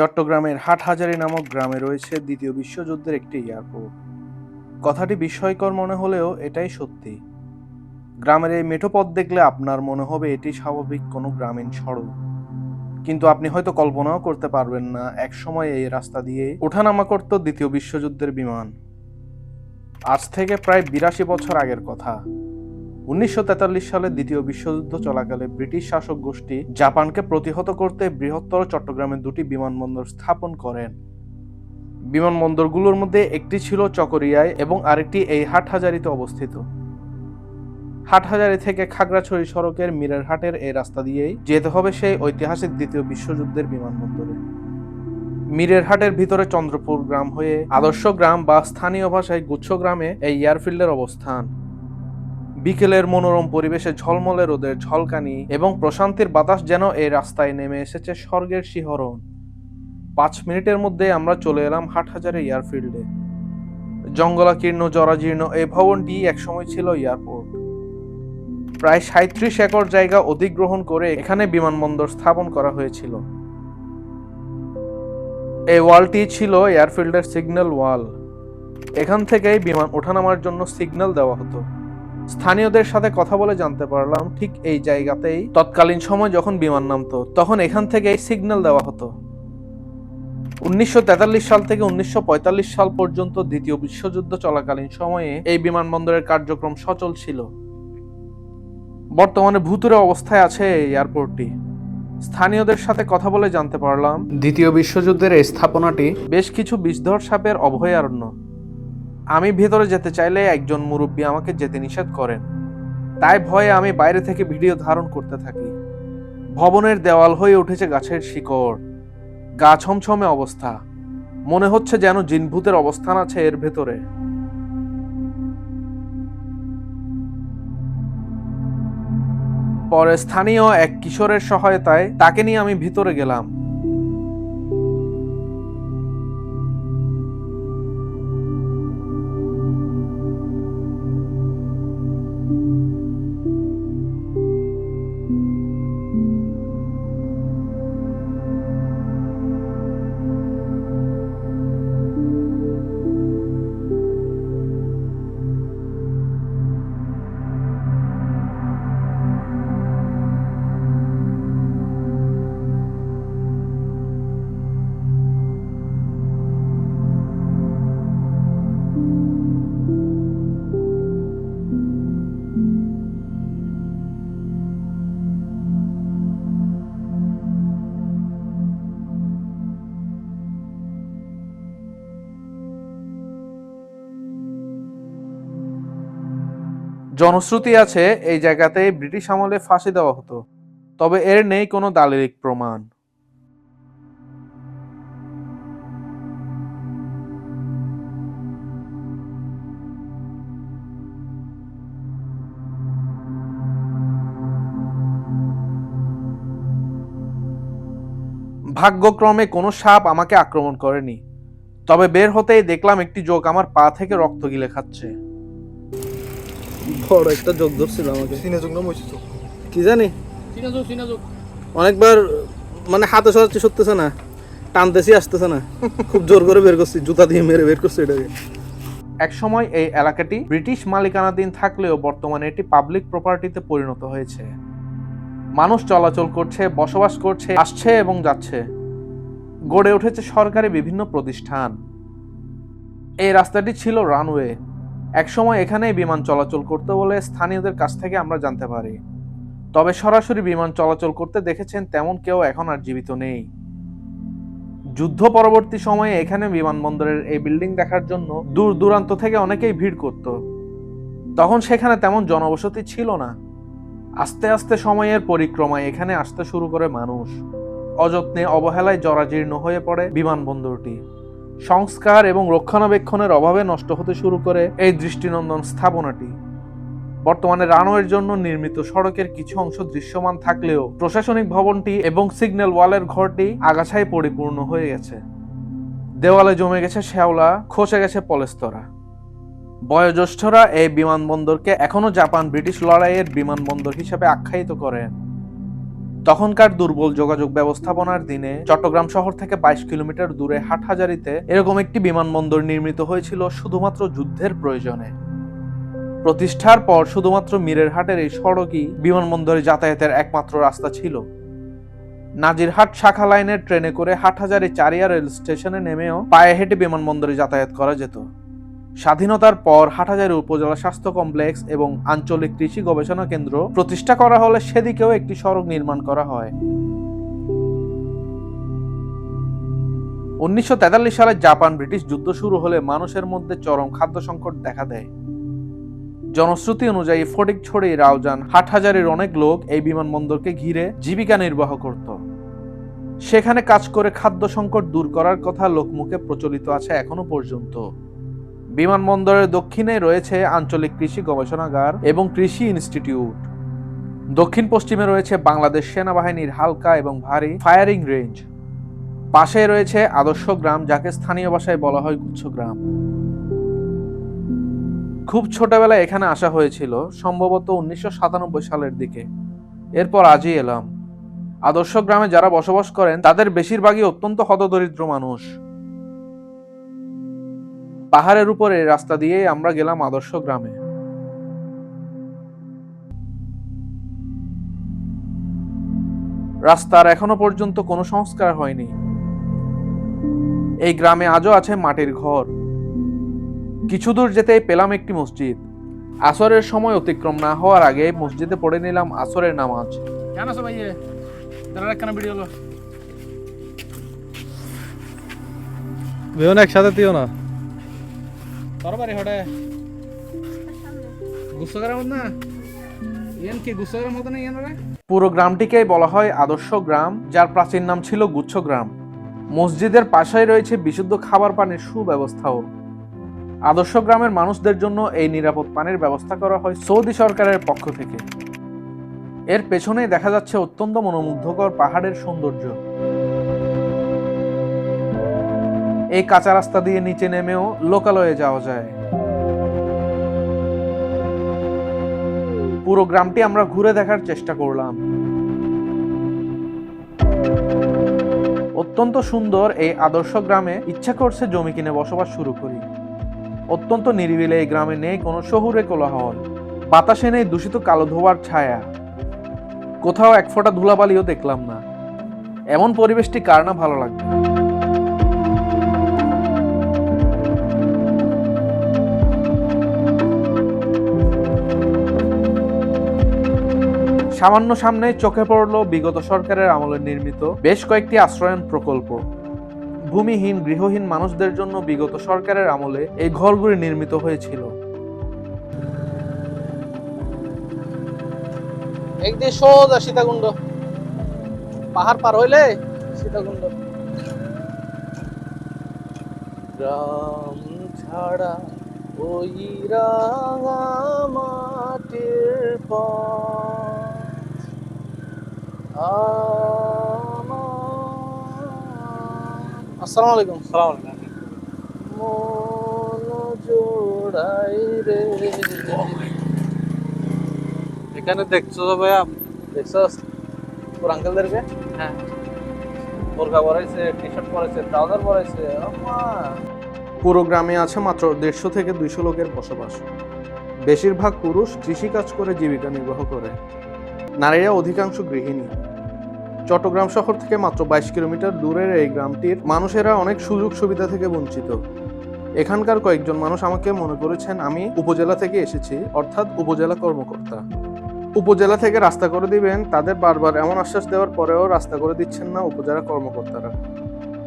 চট্টগ্রামের হাটহাজারী নামক গ্রামে রয়েছে দ্বিতীয় বিশ্বযুদ্ধের একটি এয়ারপোর্ট কথাটি বিস্ময়কর মনে হলেও এটাই সত্যি। গ্রামের এই মেঠো পথ দেখলে আপনার মনে হবে এটি স্বাভাবিক কোনো গ্রামীণ সড়ক। কিন্তু আপনি হয়তো কল্পনাও করতে পারবেন না এক সময় এই রাস্তা দিয়ে ওঠানামা করত দ্বিতীয় বিশ্বযুদ্ধের বিমান। আজ থেকে প্রায় বিরাশি বছর আগের কথা। উনিশশো তেতাল্লিশ সালে দ্বিতীয় বিশ্বযুদ্ধ চলাকালে ব্রিটিশ শাসক গোষ্ঠী জাপানকে প্রতিহত করতে বৃহত্তর চট্টগ্রামে দুটি বিমানবন্দর স্থাপন করেন। বিমানবন্দরগুলোর মধ্যে একটি ছিল চকরিয়ায় এবং আরেকটি এই হাটহাজারিতে অবস্থিত। হাটহাজারি থেকে খাগড়াছড়ি সড়কের মিরের হাটের এই রাস্তা দিয়েই যেতে হবে সেই ঐতিহাসিক দ্বিতীয় বিশ্বযুদ্ধের বিমানবন্দরে। মিরের হাটের ভিতরে চন্দ্রপুর গ্রাম হয়ে আদর্শ গ্রাম বা স্থানীয় ভাষায় গুচ্ছ গ্রামে এই এয়ারফিল্ডের অবস্থান। বিকেলের মনোরম পরিবেশে ঝলমলে রোদের ঝলকানি এবং প্রশান্তির বাতাস যেন এই রাস্তায় নেমে এসেছে স্বর্গের শিহরণ। পাঁচ মিনিটের মধ্যে আমরা চলে এলাম হাটহাজারে এয়ারফিল্ডে। জঙ্গলাকীর্ণ, জরাজীর্ণ এই ভবনটি একসময় ছিল এয়ারপোর্ট। প্রায় সাঁত্রিশ একর জায়গা অধিগ্রহণ করে এখানে বিমানবন্দর স্থাপন করা হয়েছিল। এই ওয়ালটি ছিল এয়ারফিল্ডের সিগন্যাল ওয়াল। এখান থেকেই বিমান ওঠানামার জন্য সিগন্যাল দেওয়া হতো। স্থানীয়দের সাথে কথা বলে জানতে পারলাম ঠিক এই জায়গাতেই তৎকালীন সময় যখন বিমান নামতো, তখন এখান থেকেই সিগন্যাল দেওয়া হতো। উনিশশো তেতাল্লিশ সাল থেকে উনিশশো পঁয়তাল্লিশ সাল পর্যন্ত দ্বিতীয় বিশ্বযুদ্ধ চলাকালীন সময়ে এই বিমানবন্দরের কার্যক্রম সচল ছিল। বর্তমানে ভূতুরে অবস্থায় আছে এই এয়ারপোর্টটি স্থানীয়দের সাথে কথা বলে জানতে পারলাম, দ্বিতীয় বিশ্বযুদ্ধের এই স্থাপনাটি বেশ কিছু বিষধর সাপের অভয়ারণ্য। আমি ভেতরে যেতে চাইলে একজন মুরব্বী আমাকে যেতে নিষেধ করেন। তাই ভয়ে আমি বাইরে থেকে ভিডিও ধারণ করতে থাকি। ভবনের দেওয়াল হয়ে উঠেছে গাছের শিকড়। গা ছমছমে অবস্থা। মনে হচ্ছে যেন জিনভূতের অবস্থান আছে এর ভেতরে। পরে স্থানীয় এক কিশোরের সহায়তায় তাকে নিয়ে আমি ভিতরে গেলাম। জনশ্রুতি আছে, এই জায়গাতে ব্রিটিশ আমলে ফাঁসি দেওয়া হতো, তবে এর নেই কোনো দালিলিক প্রমাণ। ভাগ্যক্রমে কোনো সাপ আমাকে আক্রমণ করেনি, তবে বের হতেই দেখলাম একটি যোগ আমার পা থেকে রক্ত গিলে খাচ্ছে। বড় একটা যোগ ধরছিল আমাকে। নাম হয়েছে তো কি জানি? অনেকবার মানে হাতে সরাচ্ছি সরতেছে না টানতেছি আসতেছে না। খুব জোর করে বের করছি জুতা দিয়ে মেরে বের করছি এটাকে। একসময় এই এলাকাটি ব্রিটিশ মালিকানাধীন থাকলেও বর্তমানে এটি পাবলিক প্রপার্টিতে পরিণত হয়েছে। মানুষ চলাচল করছে বসবাস করছে আসছে এবং যাচ্ছে। গড়ে উঠেছে সরকারি বিভিন্ন প্রতিষ্ঠান। এই রাস্তাটি ছিল রানওয়ে। একসময় এখানে বিমান চলাচল করতে বলে স্থানীয়দের কাছ থেকে আমরা জানতে পারি। তবে সরাসরি বিমান চলাচল করতে দেখেছেন তেমন কেউ এখন আর জীবিত নেই। যুদ্ধ পরবর্তী সময়ে এখানে বিমানবন্দরের এই বিল্ডিং দেখার জন্য দূর দূরান্ত থেকে অনেকেই ভিড় করত। তখন সেখানে তেমন জনবসতি ছিল না। আস্তে আস্তে সময়ের পরিক্রমায় এখানে আসতে শুরু করে মানুষ। অযত্নে অবহেলায় জরাজীর্ণ হয়ে পড়ে বিমানবন্দরটি। সংস্কার এবং রক্ষণাবেক্ষণের অভাবে নষ্ট হতে শুরু করে এই দৃষ্টিনন্দন স্থাপনাটি। বর্তমানে রানওয়ের জন্য নির্মিত সড়কের কিছু অংশ দৃশ্যমান থাকলেও প্রশাসনিক ভবনটি এবং সিগন্যাল ওয়ালের ঘরটি আগাছায় পরিপূর্ণ হয়ে গেছে। দেওয়ালে জমে গেছে শ্যাওলা, খসে গেছে পলেস্তরা। বয়োজ্যেষ্ঠরা এই বিমানবন্দরকে এখনও জাপান ব্রিটিশ লড়াইয়ের বিমানবন্দর হিসেবে আখ্যায়িত করেন। তখনকার দুর্বল যোগাযোগ ব্যবস্থাপনার দিনে চট্টগ্রাম শহর থেকে বাইশ কিলোমিটার দূরে হাটহাজারিতে এরকম একটি বিমানবন্দর নির্মিত হয়েছিল শুধুমাত্র যুদ্ধের প্রয়োজনে। প্রতিষ্ঠার পর শুধুমাত্র মীরের হাটের এই সড়কই বিমানবন্দরে যাতায়াতের একমাত্র রাস্তা ছিল। নাজিরহাট শাখা লাইনের ট্রেনে করে হাটহাজারি চারিয়া রেল স্টেশনে নেমেও পায়ে হেঁটে বিমানবন্দরে যাতায়াত করা যেত। স্বাধীনতার পর হাটহাজারি উপজেলা স্বাস্থ্য কমপ্লেক্স এবং আঞ্চলিক কৃষি গবেষণা কেন্দ্র প্রতিষ্ঠা করা হলে সেদিকেও একটি সড়ক নির্মাণ করা হয়। উনিশশো তেতাল্লিশ সালে জাপান ব্রিটিশ যুদ্ধ শুরু হলে মানুষের মধ্যে চরম খাদ্য সংকট দেখা দেয়। জনশ্রুতি অনুযায়ী ফটিক ছড়ি রাউজান হাটহাজারির অনেক লোক এই বিমানবন্দরকে ঘিরে জীবিকা নির্বাহ করত। সেখানে কাজ করে খাদ্য সংকট দূর করার কথা লোকমুখে প্রচলিত আছে এখনও পর্যন্ত। বিমানবন্দরের দক্ষিণে রয়েছে আঞ্চলিক কৃষি গবেষণাগার এবং কৃষি ইনস্টিটিউট। দক্ষিণ পশ্চিমে রয়েছে বাংলাদেশ সেনাবাহিনীর হালকা এবং ভারী ফায়ারিং রেঞ্জ। পাশে রয়েছে আদর্শ গ্রাম, যাকে স্থানীয় ভাষায় বলা হয় গুচ্ছ গ্রাম। খুব ছোটবেলায় এখানে আসা হয়েছিল, সম্ভবত উনিশশো সাতানব্বই সালের দিকে। এরপর আজই এলাম। আদর্শ গ্রামে যারা বসবাস করেন, তাদের বেশিরভাগই অত্যন্ত হতদরিদ্র মানুষ। পাহাড়ের উপরে রাস্তা দিয়ে আমরা গেলাম আদর্শ গ্রামে। রাস্তার এখনও পর্যন্ত কোনো সংস্কার হয়নি। এই গ্রামে আজও আছে মাটির ঘর। কিছু দূর যেতেই পেলাম একটি মসজিদ। আসরের সময় অতিক্রম না হওয়ার আগে মসজিদে পড়ে নিলাম আসরের নামাজ। ভিডিও একসাথে দিও না। তোর বাড়ি হটে মত না? করার মতো না পুরো গ্রামটিকেই বলা হয় আদর্শ গ্রাম, যার প্রাচীন নাম ছিল গুচ্ছ গ্রাম। মসজিদের পাশেই রয়েছে বিশুদ্ধ খাবার পানির সুব্যবস্থাও। আদর্শ গ্রামের মানুষদের জন্য এই নিরাপদ পানির ব্যবস্থা করা হয় সৌদি সরকারের পক্ষ থেকে। এর পেছনেই দেখা যাচ্ছে অত্যন্ত মনোমুগ্ধকর পাহাড়ের সৌন্দর্য। এই কাঁচা রাস্তা দিয়ে নিচে নেমেও লোকালয়ে যাওয়া যায়। পুরো গ্রামটি আমরা ঘুরে দেখার চেষ্টা করলাম। অত্যন্ত সুন্দর এই আদর্শ গ্রামে ইচ্ছা করছে জমি কিনে বসবাস শুরু করি। অত্যন্ত নিরিবিলে এই গ্রামে নেই কোনো শহুরে কোলাহল। বাতাসে নেই দূষিত কালো ধোয়ার ছায়া। কোথাও এক ফোঁটা ধুলাবালিও দেখলাম না। এমন পরিবেশটি কার না ভালো লাগবে? সামান্য সামনে চোখে পড়ল বিগত সরকারের আমলে নির্মিত বেশ কয়েকটি আশ্রয়ন প্রকল্প। ভূমিহীন, গৃহহীন মানুষদের জন্য বিগত সরকারের আমলে এই ঘরগুলি নির্মিত হয়েছিল। একদিন সোজা সীতাকুণ্ড। পাহাড় পার হইলে সীতাকুণ্ড। গ্রাম ছাড়া ওই রাঙা মাটির আমার- আসসালামু আলাইকুম। সালাম মন জোড়াই রে। এখানে দেখছ তো ভাইয়া? দেখছস তোর আঙ্কেলদেরকে হ্যাঁ। বোরকা পরাইছে টি শার্ট পরাইছে ট্রাউজার পরাইছে পুরো গ্রামে আছে মাত্র দেড়শো থেকে দুইশো লোকের বসবাস। বেশিরভাগ পুরুষ কৃষিকাজ করে জীবিকা নির্বাহ করে। নারীরা অধিকাংশ গৃহিণী। চট্টগ্রাম শহর থেকে মাত্র বাইশ কিলোমিটার দূরের এই গ্রামটির মানুষেরা অনেক সুযোগ সুবিধা থেকে বঞ্চিত। এখানকার কয়েকজন মানুষ আমাকে মনে করেছেন, আমি উপজেলা থেকে এসেছি, অর্থাৎ উপজেলা কর্মকর্তা। উপজেলা থেকে রাস্তা করে দিবেন, তাদের বারবার এমন আশ্বাস দেওয়ার পরেও রাস্তা করে দিচ্ছেন না উপজেলা কর্মকর্তারা।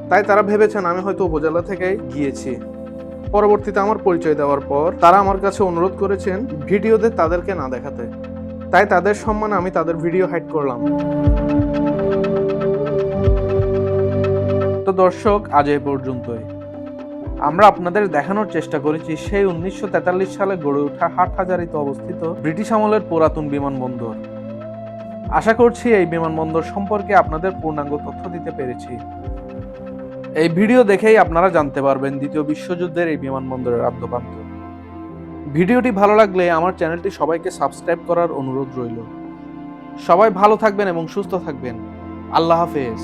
তাই তারা ভেবেছেন, আমি হয়তো উপজেলা থেকে গিয়েছি। পরবর্তীতে আমার পরিচয় দেওয়ার পর তারা আমার কাছে অনুরোধ করেছেন, ভিডিওতে তাদেরকে না দেখাতে। তাই তাদের সম্মানে আমি তাদের ভিডিও হাইড করলাম। তো দর্শক, আজ এ পর্যন্তই। আমরা আপনাদের দেখানোর চেষ্টা করেছি সেই উনিশশো তেতাল্লিশ সালে গড়ে ওঠা হাট হাটহাজারিতে অবস্থিত ব্রিটিশ আমলের পুরাতন বিমানবন্দর। আশা করছি এই বিমানবন্দর সম্পর্কে আপনাদের পূর্ণাঙ্গ তথ্য দিতে পেরেছি। এই ভিডিও দেখেই আপনারা জানতে পারবেন দ্বিতীয় বিশ্বযুদ্ধের এই বিমানবন্দরের আদ্যপান্ত। ভিডিওটি ভালো লাগলে আমার চ্যানেলটি সবাইকে সাবস্ক্রাইব করার অনুরোধ রইল। সবাই ভালো থাকবেন এবং সুস্থ থাকবেন। আল্লাহ হাফেজ।